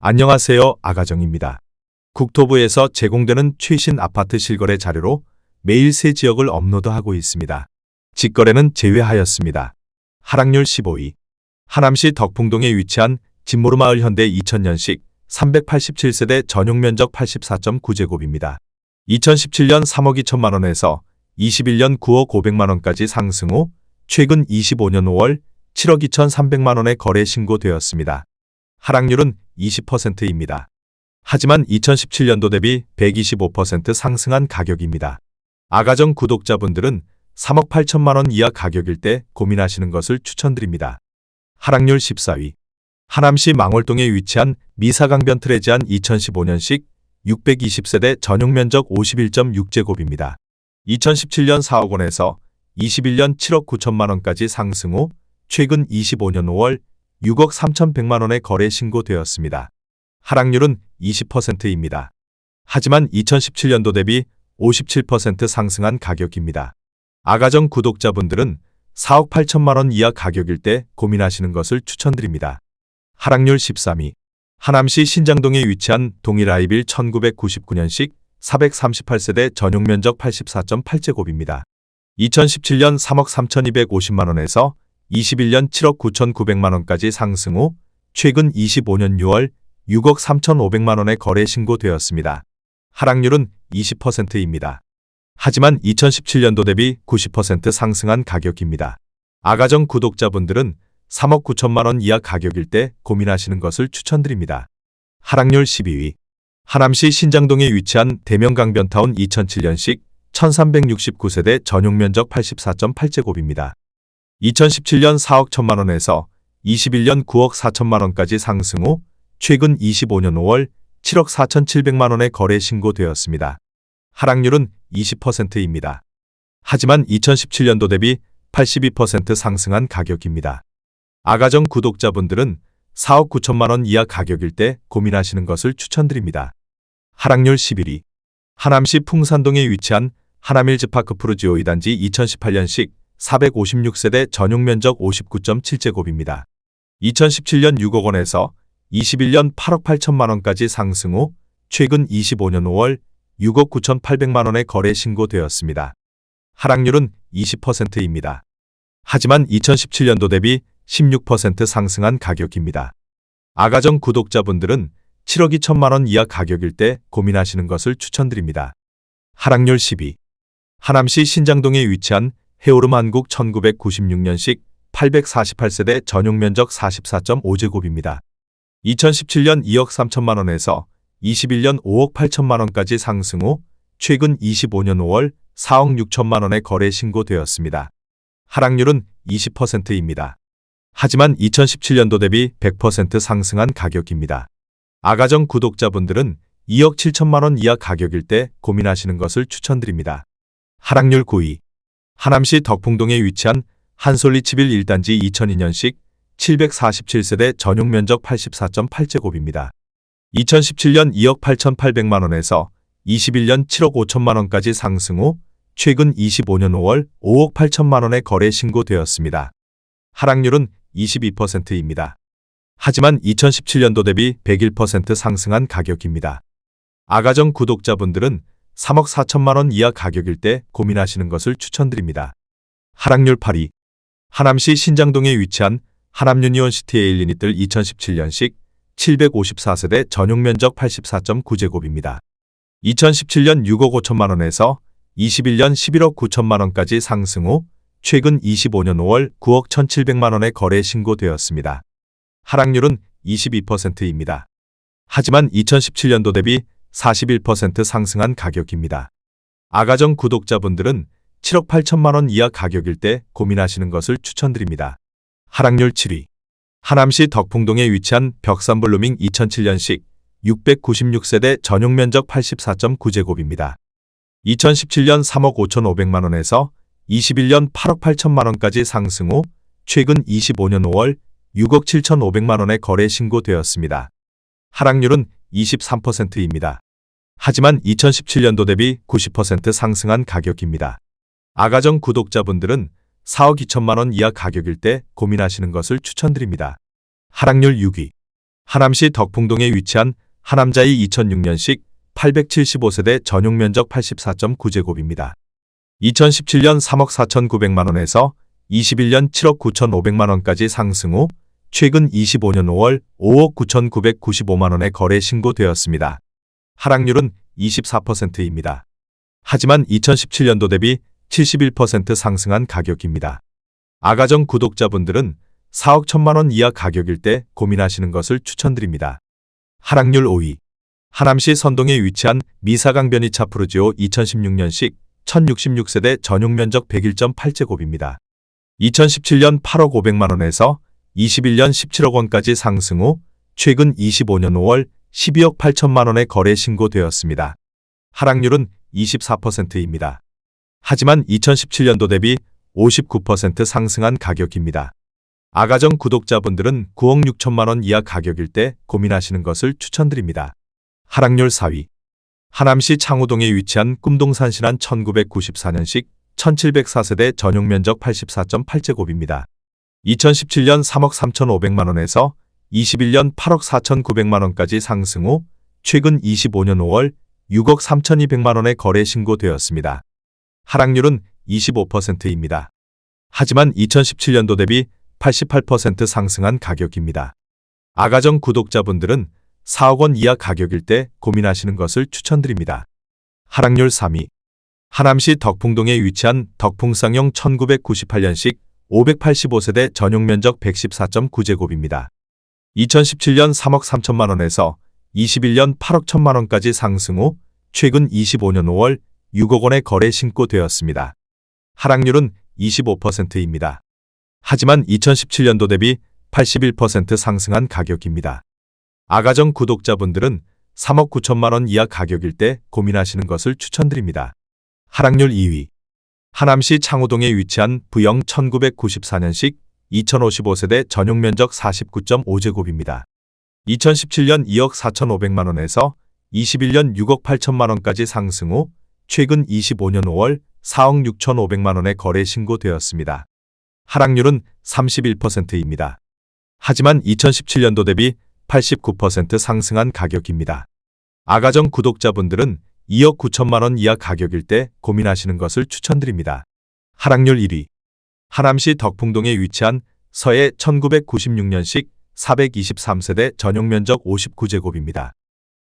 안녕하세요. 아가정입니다. 국토부에서 제공되는 최신 아파트 실거래 자료로 매일 새 지역을 업로드하고 있습니다. 직거래는 제외하였습니다. 하락률 15위. 하남시 덕풍동에 위치한 진모르마을 현대 2000년식 387세대 전용 면적 84.9제곱입니다. 2017년 3억 2천만 원에서 21년 9억 500만 원까지 상승 후 최근 25년 5월 7억 2,300만 원에 거래 신고되었습니다. 하락률은 20%입니다. 하지만 2017년도 대비 125% 상승한 가격입니다. 아가정 구독자분들은 3억 8천만 원 이하 가격일 때 고민하시는 것을 추천드립니다. 하락률 14위. 하남시 망월동에 위치한 미사강변 트레지안 2015년식 620세대 전용 면적 51.6제곱입니다. 2017년 4억 원에서 21년 7억 9천만 원까지 상승 후 최근 25년 5월 6억 3,100만 원의 거래 신고되었습니다. 하락률은 20%입니다. 하지만 2017년도 대비 57% 상승한 가격입니다. 아가정 구독자분들은 4억 8천만 원 이하 가격일 때 고민하시는 것을 추천드립니다. 하락률 13위. 하남시 신장동에 위치한 동일 아이빌 1999년식 438세대 전용 면적 84.8제곱입니다. 2017년 3억 3,250만 원에서 21년 7억 9,900만 원까지 상승 후 최근 25년 6월 6억 3,500만 원의 거래 신고되었습니다. 하락률은 20%입니다. 하지만 2017년도 대비 90% 상승한 가격입니다. 아가정 구독자분들은 3억 9천만 원 이하 가격일 때 고민하시는 것을 추천드립니다. 하락률 12위. 하남시 신장동에 위치한 대명강변타운 2007년식 1369세대 전용 면적 84.8제곱입니다. 2017년 4억 1천만 원에서 21년 9억 4천만 원까지 상승 후 최근 25년 5월 7억 4천7백만 원의 거래 신고되었습니다. 하락률은 20%입니다. 하지만 2017년도 대비 82% 상승한 가격입니다. 아가정 구독자분들은 4억 9천만 원 이하 가격일 때 고민하시는 것을 추천드립니다. 하락률 11위. 하남시 풍산동에 위치한 하남일즈파크 푸르지오 2단지 2018년식 456세대 전용 면적 59.7제곱입니다. 2017년 6억 원에서 21년 8억 8천만 원까지 상승 후 최근 25년 5월 6억 9천8백만 원의 거래 신고되었습니다. 하락률은 20%입니다. 하지만 2017년도 대비 16% 상승한 가격입니다. 아가정 구독자분들은 7억 2천만 원 이하 가격일 때 고민하시는 것을 추천드립니다. 하락률 12. 하남시 신장동에 위치한 한국 1996년식 848세대 전용 면적 44.5제곱입니다. 2017년 2억 3천만 원에서 21년 5억 8천만 원까지 상승 후 최근 25년 5월 4억 6천만 원의 거래 신고되었습니다. 하락률은 20%입니다. 하지만 2017년도 대비 100% 상승한 가격입니다. 아가정 구독자분들은 2억 7천만 원 이하 가격일 때 고민하시는 것을 추천드립니다. 하락률 9위. 하남시 덕풍동에 위치한 한솔리치빌 1단지 2002년식 747세대 전용 면적 84.8제곱입니다. 2017년 2억 8,800만 원에서 21년 7억 5천만 원까지 상승 후 최근 25년 5월 5억 8천만 원의 거래 신고되었습니다. 하락률은 22%입니다. 하지만 2017년도 대비 101% 상승한 가격입니다. 아가정 구독자분들은 3억 4천만 원 이하 가격일 때 고민하시는 것을 추천드립니다. 하락률 8위. 하남시 신장동에 위치한 하남유니온시티 에 일리니뜰 2017년식 754세대 전용 면적 84.9제곱입니다. 2017년 6억 5천만 원에서 21년 11억 9천만 원까지 상승 후 최근 25년 5월 9억 1,700만 원의 거래 신고되었습니다. 하락률은 22%입니다. 하지만 2017년도 대비 41% 상승한 가격입니다. 아가정 구독자분들은 7억 8천만 원 이하 가격일 때 고민하시는 것을 추천드립니다. 하락률 7위. 하남시 덕풍동에 위치한 벽산블루밍 2007년식 696세대 전용 면적 84.9제곱입니다. 2017년 3억 5천5백만 원에서 21년 8억 8천만 원까지 상승 후 최근 25년 5월 6억 7천5백만 원의 거래 신고되었습니다. 하락률은 23%입니다. 하지만 2017년도 대비 90% 상승한 가격입니다. 아가정 구독자분들은 4억 2천만 원 이하 가격일 때 고민하시는 것을 추천드립니다. 하락률 6위. 하남시 덕풍동에 위치한 하남자이 2006년식 875세대 전용 면적 84.9제곱입니다. 2017년 3억 4,900만 원에서 21년 7억 9,500만 원까지 상승 후 최근 25년 5월 5억 9,995만 원에 거래 신고되었습니다. 하락률은 24%입니다. 하지만 2017년도 대비 71% 상승한 가격입니다. 아가정 구독자분들은 4억 1천만 원 이하 가격일 때 고민하시는 것을 추천드립니다. 하락률 5위 하남시 선동에 위치한 미사강변이 차프루지오 2016년식 1066세대 전용 면적 101.8제곱입니다. 2017년 8억 500만 원에서 21년 17억 원까지 상승 후 최근 25년 5월 12억 8천만 원에 거래 신고되었습니다. 하락률은 24%입니다. 하지만 2017년도 대비 59% 상승한 가격입니다. 아가정 구독자분들은 9억 6천만 원 이하 가격일 때 고민하시는 것을 추천드립니다. 하락률 4위 하남시 창우동에 위치한 꿈동산 신한 1994년식 1704세대 전용 면적 84.8제곱입니다. 2017년 3억 3,500만 원에서 21년 8억 4,900만 원까지 상승 후 최근 25년 5월 6억 3,200만 원에 거래 신고되었습니다. 하락률은 25%입니다. 하지만 2017년도 대비 88% 상승한 가격입니다. 아가정 구독자분들은 4억 원 이하 가격일 때 고민하시는 것을 추천드립니다. 하락률 3위 하남시 덕풍동에 위치한 덕풍쌍용 1998년식 585세대 전용 면적 114.9제곱입니다. 2017년 3억 3천만 원에서 21년 8억 1천만 원까지 상승 후 최근 25년 5월 6억 원에 거래 신고되었습니다. 하락률은 25%입니다. 하지만 2017년도 대비 81% 상승한 가격입니다. 아가정 구독자분들은 3억 9천만 원 이하 가격일 때 고민하시는 것을 추천드립니다. 하락률 2위 하남시 창호동에 위치한 부영 1994년식 2055세대 전용 면적 49.5제곱입니다. 2017년 2억 4,500만 원에서 21년 6억 8천만 원까지 상승 후 최근 25년 5월 4억 6,500만 원에 거래 신고되었습니다. 하락률은 31%입니다. 하지만 2017년도 대비 89% 상승한 가격입니다. 아가정 구독자분들은 2억 9천만 원 이하 가격일 때 고민하시는 것을 추천드립니다. 하락률 1위 하남시 덕풍동에 위치한 서해 1996년식 423세대 전용 면적 59제곱입니다.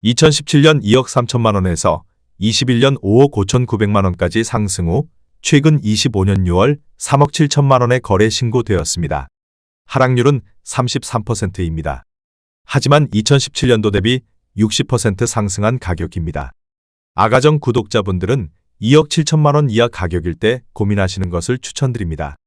2017년 2억 3천만 원에서 21년 5억 5천9백만 원까지 상승 후 최근 25년 6월 3억 7천만 원에 거래 신고되었습니다. 하락률은 33%입니다. 하지만 2017년도 대비 60% 상승한 가격입니다. 아가정 구독자분들은 2억 7천만 원 이하 가격일 때 고민하시는 것을 추천드립니다.